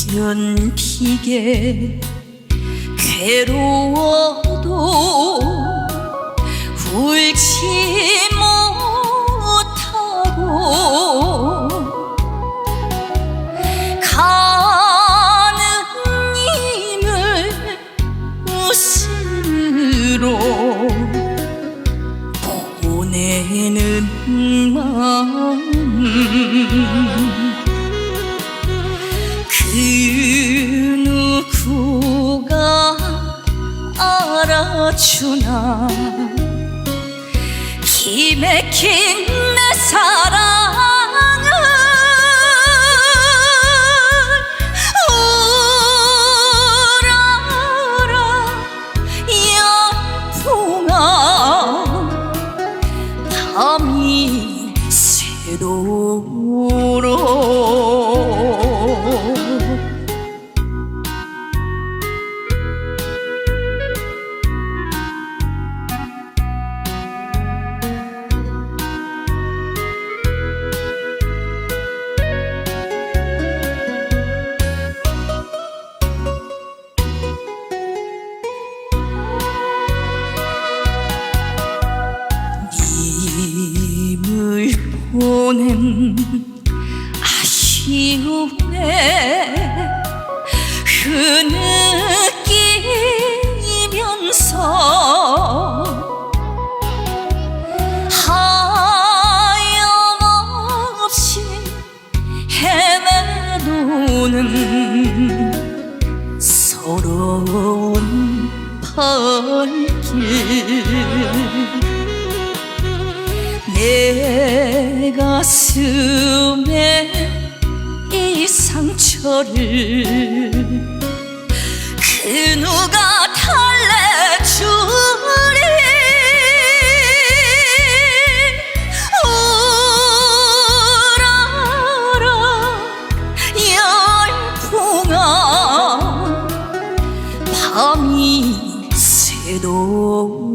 꽃견 피게 괴로워도 울지 못하고 가는 님을 웃음으로 보내는 마음. 그 누구가 알아주나? 기맥힌 보낸 아쉬움에 흐느끼면서 하염없이 헤매도는 서러운 발길. 내 가슴에 이 상처를 그 누가 달래주리? 울어라 열풍아 밤이 새도록